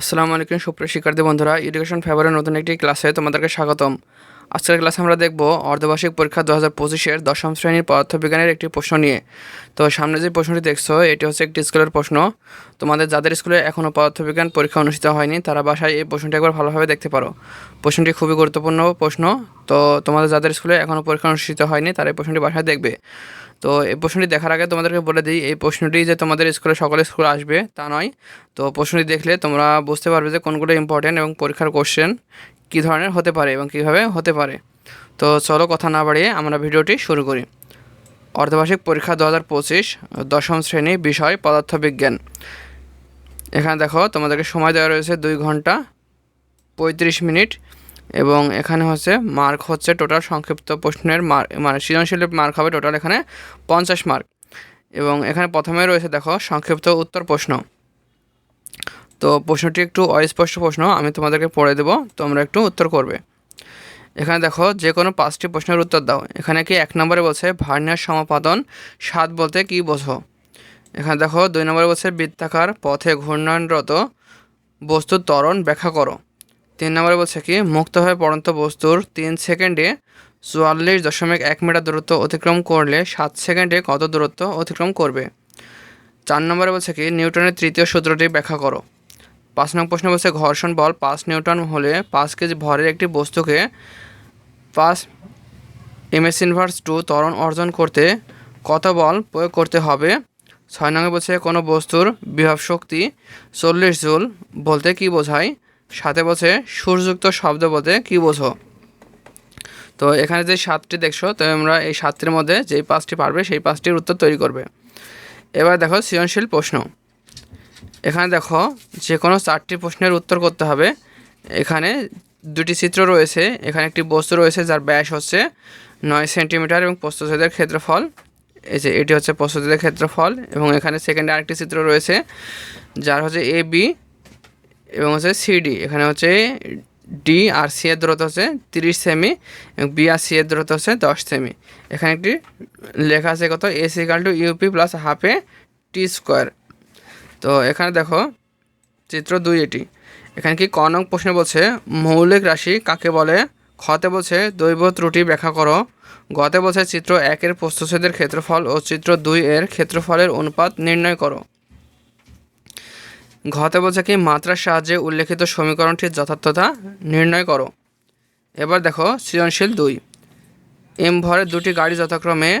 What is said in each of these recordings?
আসসালামু আলাইকুম সুপ্রিয় শিক্ষার্থী বন্ধুরা এডুকেশন ফেভারের নতুন একটি ক্লাসে তোমাদেরকে স্বাগতম। আজকের ক্লাসে আমরা দেখব অর্ধবার্ষিক পরীক্ষা দু হাজার পঁচিশের দশম শ্রেণির পদার্থবিজ্ঞানের একটি প্রশ্ন নিয়ে। তো সামনে যে প্রশ্নটি দেখছ, এটি হচ্ছে একটি স্কুলের প্রশ্ন। তোমাদের যাদের স্কুলে এখনও পদার্থবিজ্ঞান পরীক্ষা অনুষ্ঠিত হয়নি, তারা বাসায় এই প্রশ্নটি একবার ভালোভাবে দেখতে পারো। প্রশ্নটি খুবই গুরুত্বপূর্ণ প্রশ্ন। তো তোমাদের যাদের স্কুলে এখনও পরীক্ষা অনুষ্ঠিত হয়নি, তারা এই প্রশ্নটি বাসায় দেখবে। তো এই প্রশ্নটি দেখার আগে তোমাদেরকে বলে দিই, এই প্রশ্নটি যে তোমাদের স্কুলে সকলে স্কুলে আসবে তা নয়। তো প্রশ্নটি দেখলে তোমরা বুঝতে পারবে যে কোনগুলো ইম্পর্টেন্ট এবং পরীক্ষার কোশ্চেন কী ধরনের হতে পারে এবং কীভাবে হতে পারে। তো চলো কথা না বাড়িয়ে আমরা ভিডিওটি শুরু করি। অর্ধবার্ষিক পরীক্ষা দু হাজার পঁচিশ, দশম শ্রেণি বিষয় পদার্থবিজ্ঞান। এখানে দেখো, তোমাদেরকে সময় দেওয়া রয়েছে দুই ঘণ্টা পঁয়ত্রিশ মিনিট এবং এখানে হচ্ছে মার্ক হচ্ছে টোটাল সংক্ষিপ্ত প্রশ্নের মার্ক মানে সৃজনশীল মার্ক হবে টোটাল এখানে পঞ্চাশ মার্ক। এবং এখানে প্রথমে রয়েছে দেখো, সংক্ষিপ্ত উত্তর প্রশ্ন। তো প্রশ্নটি একটু অস্পষ্ট প্রশ্ন, আমি তোমাদেরকে পড়ে দেবো, তোমরা একটু উত্তর করবে। এখানে দেখো, যে কোনো পাঁচটি প্রশ্নের উত্তর দাও। এখানে কি এক নম্বরে বলছে ভার্নিয়ার সমাপাদন স্বাদ বলতে কি বোঝো? এখানে দেখো, দুই নম্বরে বলছে বৃত্তাকার পথে ঘূর্ণয়নরত বস্তুর ত্বরণ ব্যাখ্যা করো। তিন নম্বরে বলছে কি মুক্তভাবে পড়ন্ত বস্তুর তিন সেকেন্ডে চুয়াল্লিশ দশমিক এক মিটার দূরত্ব অতিক্রম করলে সাত সেকেন্ডে কত দূরত্ব অতিক্রম করবে? চার নম্বরে বলছে কি, নিউটনের তৃতীয় সূত্রটি ব্যাখ্যা করো। পাঁচ নং প্রশ্ন বলছে, ঘর্ষণ বল পাঁচ নিউটন হলে পাঁচ কেজি ভরের একটি বস্তুকে পাঁচ এমএস ইনভার্স টু ত্বরণ অর্জন করতে কত বল প্রয়োগ করতে হবে? ছয় নং বলছে, কোনো বস্তুর বিভব শক্তি চল্লিশ জুল বলতে কি বোঝায়? সাথে বলছে সুরযুক্ত শব্দ বলতে কি বোঝো? তো এখানে যে সাতটি দেখছ, তো আমরা এই সাতটির মধ্যে যেই পাঁচটি পারবে, সেই পাঁচটির উত্তর তৈরি করবে। এবার দেখো সৃজনশীল প্রশ্ন। এখানে দেখো যে কোনো চারটি প্রশ্নের উত্তর করতে হবে। এখানে দুটি চিত্র রয়েছে, এখানে একটি বস্তু রয়েছে যার ব্যাস হচ্ছে নয় সেন্টিমিটার এবং প্রস্তুতের ক্ষেত্রফল। এই যে এটি হচ্ছে প্রস্তুতের ক্ষেত্রফল এবং এখানে সেকেন্ডে আরেকটি চিত্র রয়েছে যার হচ্ছে এ বি এবং হচ্ছে সিডি এখানে হচ্ছে ডি আর সি এর দূরত্ব হচ্ছে তিরিশ সেমি এবং বি আর সি এর দূরত্ব হচ্ছে দশ সেমি। এখানে একটি লেখা আছে কত S equal to UP plus হাফে টি স্কোয়ার তো এখানে দেখো, চিত্র দুই এটি। এখানে কি ক নং প্রশ্নে বলছে, মৌলিক রাশি কাকে বলে? খতে বলছে, দৈব ত্রুটি ব্যাখ্যা করো। গতে বলছে, চিত্র একের প্রস্তুচ্ছেদের ক্ষেত্রফল ও চিত্র দুই এর ক্ষেত্রফলের অনুপাত নির্ণয় করো। ঘতে বলছে কি, মাত্রার সাহায্যে উল্লেখিত সমীকরণটির যথার্থতা নির্ণয় করো। এবার দেখো, সৃজনশীল দুই। এম ভরের দুটি গাড়ি যথাক্রমে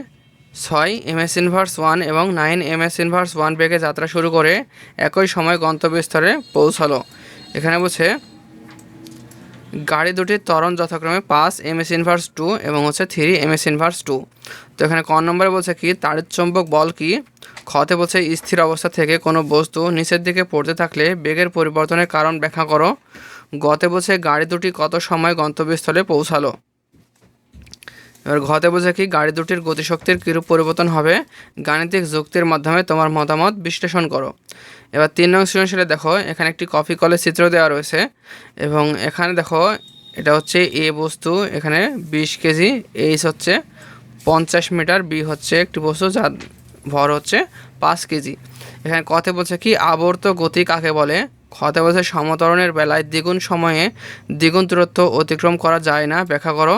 ছয় এম এস ইনভার্স ওয়ান এবং nine m s inverse one বেগে যাত্রা শুরু করে একই সময় গন্তব্যস্থলে পৌঁছালো। এখানে বলছে, গাড়ি দুটির ত্বরণ যথাক্রমে পাঁচ এম এস ইনভার্স টু এবং হচ্ছে three m s inverse two. তো এখানে ক নম্বরে বলছে কি তাড়িৎ চৌম্বক বল কি? খতে বলছে, স্থির অবস্থা থেকে কোনো বস্তু নিচের দিকে পড়তে থাকলে বেগের পরিবর্তনের কারণ ব্যাখ্যা করো। গতে বলছে, গাড়ি দুটি কত সময় গন্তব্যস্থলে পৌঁছালো? এবার ঘতে বোঝে কি গাড়ি দুটির গতিশক্তির কীরূপ পরিবর্তন হবে? গাণিতিক যুক্তির মাধ্যমে তোমার মতামত বিশ্লেষণ করো। এবার তিন নং সৃজনশীলে দেখো, এখানে একটি কফি কলের চিত্র দেওয়া রয়েছে এবং এখানে দেখো, এটা হচ্ছে এ বস্তু, এখানে বিশ কেজি, এইচ হচ্ছে পঞ্চাশ মিটার, বি হচ্ছে একটি বস্তু যার ভর হচ্ছে পাঁচ কেজি। এখানে কথে বলছে কি, আবর্ত গতি কাকে বলে? খতে বলছে সমতরণের বেলায় দ্বিগুণ সময়ে দ্বিগুণ দূরত্ব অতিক্রম করা যায় না, ব্যাখ্যা করো।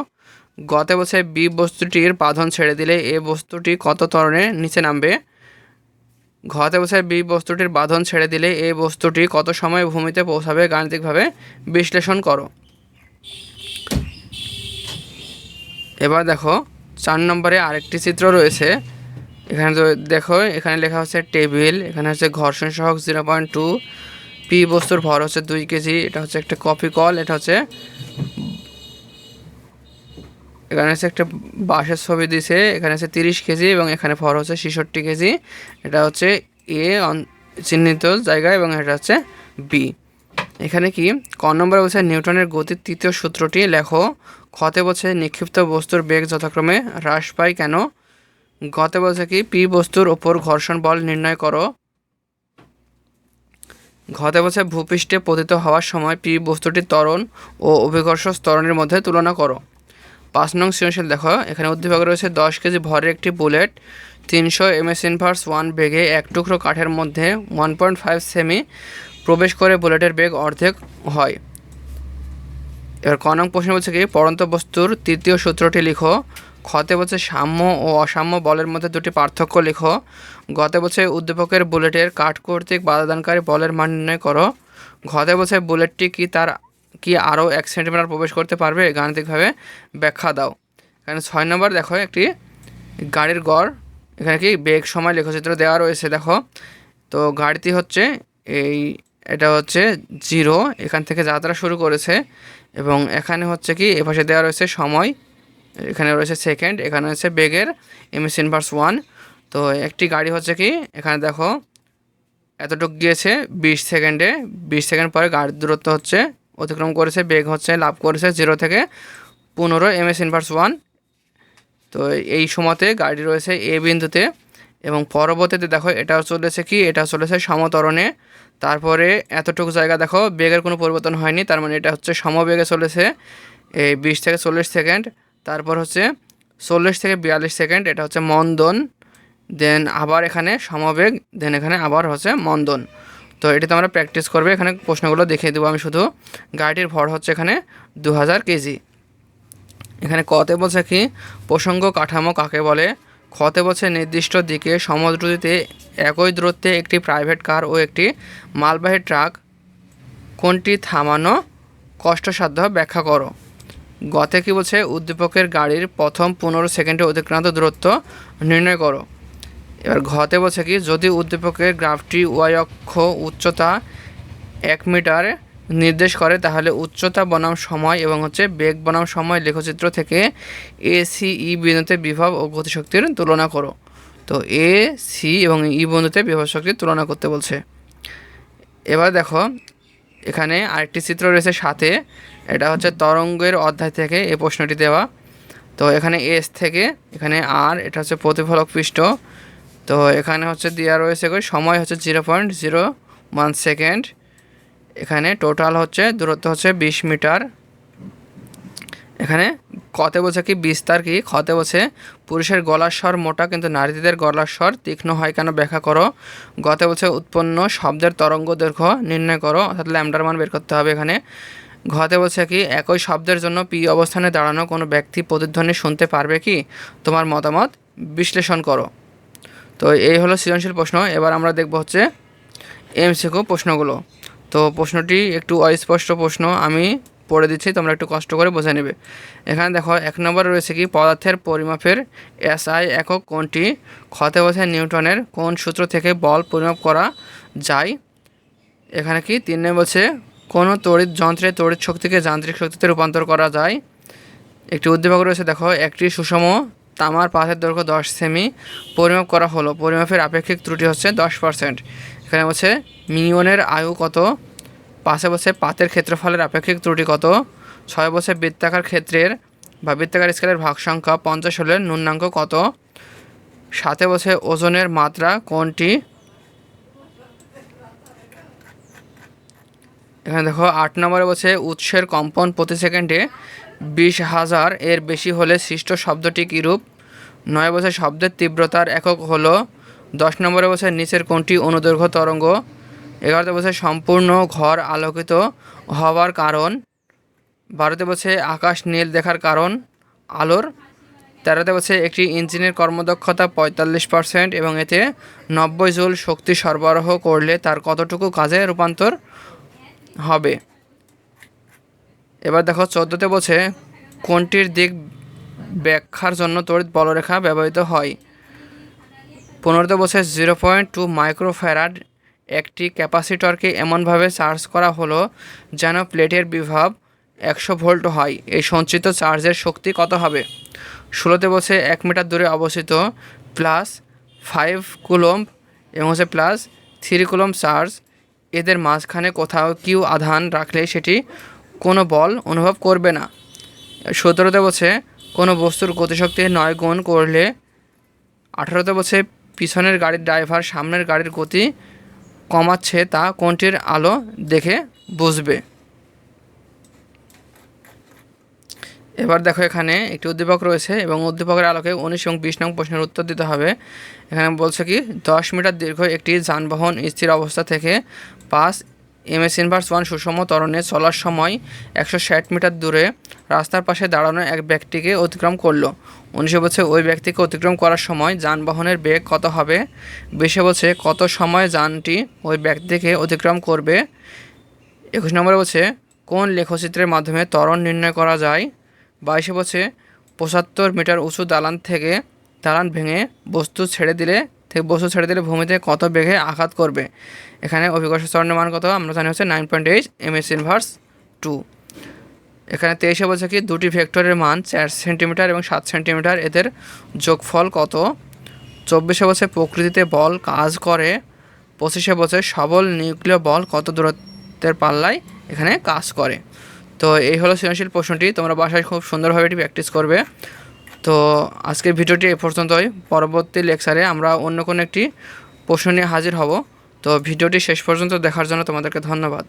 গতে বছর বি বস্তুটির বাঁধন ছেড়ে দিলে এ বস্তুটি কত ত্বরণে নিচে নামবে? ঘতে বছর বি বস্তুটির বাঁধন ছেড়ে দিলে এ বস্তুটি কত সময় ভূমিতে পৌঁছাবে গাণিতিকভাবে বিশ্লেষণ করো। এবার দেখো, চার নম্বরে আরেকটি চিত্র রয়েছে। এখানে দেখো, এখানে লেখা হচ্ছে টেবিল, এখানে হচ্ছে ঘর্ষণ সহক জিরো পয়েন্ট টু। পি বস্তুর ভর হচ্ছে দুই কেজি, এটা হচ্ছে একটা কফি কল, এটা হচ্ছে এখানে হচ্ছে একটা বাঁশের ছবি দিছে, এখানে আছে তিরিশ কেজি এবং এখানে ফর হচ্ছে ছেষট্টি কেজি। এটা হচ্ছে এ চিহ্নিত জায়গা এবং এটা হচ্ছে বি। এখানে কি? ক নম্বরে বলছে নিউটনের গতির তৃতীয় সূত্রটি লেখো। খতে বলছে নিক্ষিপ্ত বস্তুর বেগ যথাক্রমে হ্রাস পায় কেন? গতে বলছে কি? পি বস্তুর ওপর ঘর্ষণ বল নির্ণয় করো। ঘতে বলছে ভূপৃষ্ঠে পতিত হওয়ার সময় পি বস্তুটির ত্বরণ ও অভিকর্ষ স্তরণের মধ্যে তুলনা করো। পাঁচ নং সৃজনশীল দেখো। এখানে উদ্দীপক রয়েছে দশ কেজি ভরের একটি বুলেট, তিনশো এম এস ইনভার্স ওয়ান বেগে এক টুকরো কাঠের মধ্যে ওয়ান পয়েন্ট ফাইভ সেমি প্রবেশ করে বুলেটের বেগ অর্ধেক হয়। এবার ক নং প্রশ্ন বলছে কি, পড়ন্ত বস্তুর তৃতীয় সূত্রটি লিখো। খতে বলছে সাম্য ও অসাম্য বলের মধ্যে দুটি পার্থক্য লিখো। গতে বলছে উদ্দীপকের বুলেটের কাঠ কর্তৃক বাধাদানকারী বলের মান নির্ণয় করো। ঘতে বলছে বুলেটটি কি তার কি আরও এক সেন্টিমিটার প্রবেশ করতে পারবে গাণিতিকভাবে? ব্যাখ্যা দাও। এখানে ছয় নম্বর দেখো, একটি গাড়ির গড়। এখানে কি বেগ, সময়, লেখচিত্র দেওয়া রয়েছে, দেখো। তো গাড়িটি হচ্ছে এই, এটা হচ্ছে জিরো, এখান থেকে যাত্রা শুরু করেছে। এবং এখানে হচ্ছে কি, এপাশে দেওয়া রয়েছে সময়, এখানে রয়েছে সেকেন্ড, এখানে রয়েছে বেগের, এমএস ইনভার্স ওয়ান। তো একটি গাড়ি হচ্ছে কি, এখানে দেখো, এতটুকু গিয়েছে, বিশ সেকেন্ডে। বিশ সেকেন্ড পরে গাড়ির দূরত্ব হচ্ছে অতিক্রম করেছে, বেগ হচ্ছে, লাভ করেছে জিরো থেকে পনেরো এমএস ইনভার্স ওয়ান তো এই সময়তে গাড়ি রয়েছে এ বিন্দুতে এবং পরবর্তীতে দেখো এটা চলেছে কি? এটা চলেছে সমতরণে। তারপরে এতটুকু জায়গা দেখো, বেগের কোনো পরিবর্তন হয়নি, তার মানে এটা হচ্ছে সমবেগে চলেছে। এই বিশ থেকে চল্লিশ সেকেন্ড, তারপর হচ্ছে চল্লিশ থেকে বিয়াল্লিশ সেকেন্ড, এটা হচ্ছে মন্দন। দেন আবার এখানে সমবেগ, দেন এখানে আবার হচ্ছে মন্দন। তো এটিতে আমরা প্র্যাকটিস করবে। এখানে প্রশ্নগুলো দেখিয়ে দেবো আমি শুধু। গাড়িটির ভর হচ্ছে এখানে দু হাজার কেজি। এখানে কতে বলছে কি, প্রসঙ্গ কাঠামো কাকে বলে? খতে বলছে নির্দিষ্ট দিকে সমদ্রুতিতে একই দূরত্বে একটি প্রাইভেট কার ও একটি মালবাহী ট্রাক কোনটি থামানো কষ্টসাধ্য ব্যাখ্যা করো। গতে কি বলছে, উদ্দীপকের গাড়ির প্রথম পনেরো সেকেন্ডে অতিক্রান্ত দূরত্ব নির্ণয় করো। এবার ঘতে বলছে কি, যদি উদ্দীপকের গ্রাফটি ওয়াই অক্ষ উচ্চতা এক মিটার নির্দেশ করে, তাহলে উচ্চতা, বনাম সময় এবং হচ্ছে বেগ বনাম সময় লেখচিত্র থেকে এ সি ই বিন্দুতে বিভব ও গতিশক্তির তুলনা করো। তো এ সি এবং ই বিন্দুতে বিভব শক্তির তুলনা করতে বলছে। এবার দেখো, এখানে আরেকটি চিত্র রয়েছে সাথে, এটা হচ্ছে তরঙ্গের অধ্যায় থেকে এই প্রশ্নটি দেওয়া। তো এখানে এস থেকে, এখানে আর, এটা হচ্ছে প্রতিফলক পৃষ্ঠ। তো এখানে হচ্ছে দেওয়া রয়েছে সময় হচ্ছে zero point zero one second এখানে টোটাল হচ্ছে দূরত্ব হচ্ছে বিশ মিটার। এখানে কতে বলছে কি বিস্তার কি? খতে বলছে পুরুষের গলার স্বর মোটা কিন্তু নারীদের গলার স্বর তীক্ষ্ণ হয় কেন ব্যাখ্যা করো। গতে বলছে উৎপন্ন শব্দের তরঙ্গ দৈর্ঘ্য নির্ণয় করো, অর্থাৎ ল্যামডার মান বের করতে হবে এখানে। ঘতে বলছে কি একই শব্দের জন্য পি অবস্থানে দাঁড়ানো কোনো ব্যক্তি প্রতিধ্বনি শুনতে পারবে কি? তোমার মতামত বিশ্লেষণ করো। তো এই হলো সৃজনশীল প্রশ্ন। এবার আমরা দেখব হচ্ছে এমসিকিউ প্রশ্নগুলো। তো প্রশ্নটি একটু অস্পষ্ট প্রশ্ন, আমি পড়ে দিচ্ছি, তোমরা একটু কষ্ট করে বোঝা নেবে। এখানে দেখো, এক নম্বর রয়েছে কি, পদার্থের পরিমাপের এসআই একক কোনটি? ক্ষতে বসে নিউটনের কোন সূত্র থেকে বল পরিমাপ করা যায়? এখানে কি, তিন নম্বর বলছে, কোনো তড়িৎ যন্ত্রে তড়িৎ শক্তিকে যান্ত্রিক শক্তিতে রূপান্তর করা যায়? একটি উদ্দীপক রয়েছে, দেখো, একটি সুষম তামার পাথের দৈর্ঘ্য দশ সেমি পরিমাপ করা হলো। পরিমাপের আপেক্ষিক ত্রুটি হচ্ছে দশ পার্সেন্ট এখানে বলছে মিনিয়নের আয়ু কত? পাঁচে বছর পাতের ক্ষেত্রফলের আপেক্ষিক ত্রুটি কত? ছয় বছর বৃত্তাকার ক্ষেত্রের বা বৃত্তাকার স্কেলের ভাগ সংখ্যা পঞ্চাশ হলে ন্যূনাঙ্ক কত? সাথে বছর ওজনের মাত্রা কোনটি? এখানে দেখো আট নম্বরে বলছে উৎসের কম্পন প্রতি সেকেন্ডে বিশ হাজার এর বেশি হলে সৃষ্ট শব্দটি কীরূপ? নয় বছর শব্দের তীব্রতার একক হলো দশ নম্বরে বছর নিচের কোনটি অনুদৈর্ঘ্য তরঙ্গ? এগারোতে বছর সম্পূর্ণ ঘর আলোকিত হওয়ার কারণ? বারোতে বছর আকাশ নীল দেখার কারণ? আলোর? তেরোতে বছর একটি ইঞ্জিনের কর্মদক্ষতা পঁয়তাল্লিশ পার্সেন্ট এবং এতে নব্বই জুল শক্তি সরবরাহ করলে তার কতটুকু কাজে রূপান্তর হবে? এবার দেখো চোদ্দোতে বলছে, কোনটির দিক ব্যাখ্যার জন্য তড়িৎ বলরেখা ব্যবহৃত হয়? পনেরোতে বছর জিরো পয়েন্ট টু মাইক্রোফ্যারাড একটি ক্যাপাসিটরকে এমনভাবে চার্জ করা হলো যেন প্লেটের বিভব একশো ভোল্ট হয়। এই সঞ্চিত চার্জের শক্তি কত হবে? ষোলোতে বছর এক মিটার দূরে অবস্থিত প্লাস ফাইভ কুলম্ব এবং হচ্ছে প্লাস থ্রি কুলম্ব চার্জ। এদের মাঝখানে কোথাও কিউ আধান রাখলে সেটি কোনো বল অনুভব করবে না। সতেরোতে বছর কোনো বস্তুর গতিশক্তি নয় গুণ করলে। আঠারোতে বছর পিছনের গাড়ির ড্রাইভার সামনের গাড়ির গতি কমাচ্ছে তা কোনটির আলো দেখে বুঝবে। এবার দেখো এখানে একটি উদ্দীপক রয়েছে এবং উদ্দীপকের আলোকে উনিশ এবং বিশ নং প্রশ্নের উত্তর দিতে হবে। এখানে বলছে কি, দশ মিটার দীর্ঘ একটি যানবাহন স্থির অবস্থা থেকে পাঁচ এম এস ইনভার্স ওয়ান সুষম ত্বরণে চলার সময় একশো ষাট মিটার দূরে রাস্তার পাশে দাঁড়ানো এক ব্যক্তিকে অতিক্রম করল। উনিশে বলছে ওই ব্যক্তিকে অতিক্রম করার সময় যানবাহনের বেগ কত হবে? বিশে বলছে কত সময় যানটি ওই ব্যক্তিকে অতিক্রম করবে? একুশ নম্বরে বলছে কোন লেখচিত্রের মাধ্যমে ত্বরণ নির্ণয় করা যায়? বাইশে বলছে পঁচাত্তর মিটার উঁচু দালান থেকে দালান ভেঙে বস্তু ছেড়ে দিলে থেকে বস্তু ছেড়ে দিলে ভূমিতে কত বেগে আঘাত করবে? এখানে অভিকর্ষ ত্বরণের মান কত? আমরা জানি হচ্ছে nine point eight m s inverse two এখানে তেইশে বলছে কি, দুটি ভেক্টরের মান চার সেন্টিমিটার এবং সাত সেন্টিমিটার এদের যোগফল কত? চব্বিশে বছর প্রকৃতিতে বল কাজ করে। পঁচিশে বছর সবল নিউক্লিয় বল কত দূরত্বের পাল্লায় এখানে কাজ করে। তো এই হলো সৃজনশীল প্রশ্নটি। তোমরা বাসায় খুব সুন্দরভাবে এটি প্র্যাকটিস করবে। তো আজকের ভিডিওটি এ পর্যন্তই। পরবর্তী লেকচারে আমরা অন্য কোনো একটি প্রশ্ন নিয়ে হাজির হব। তো ভিডিওটি শেষ পর্যন্ত দেখার জন্য তোমাদেরকে ধন্যবাদ।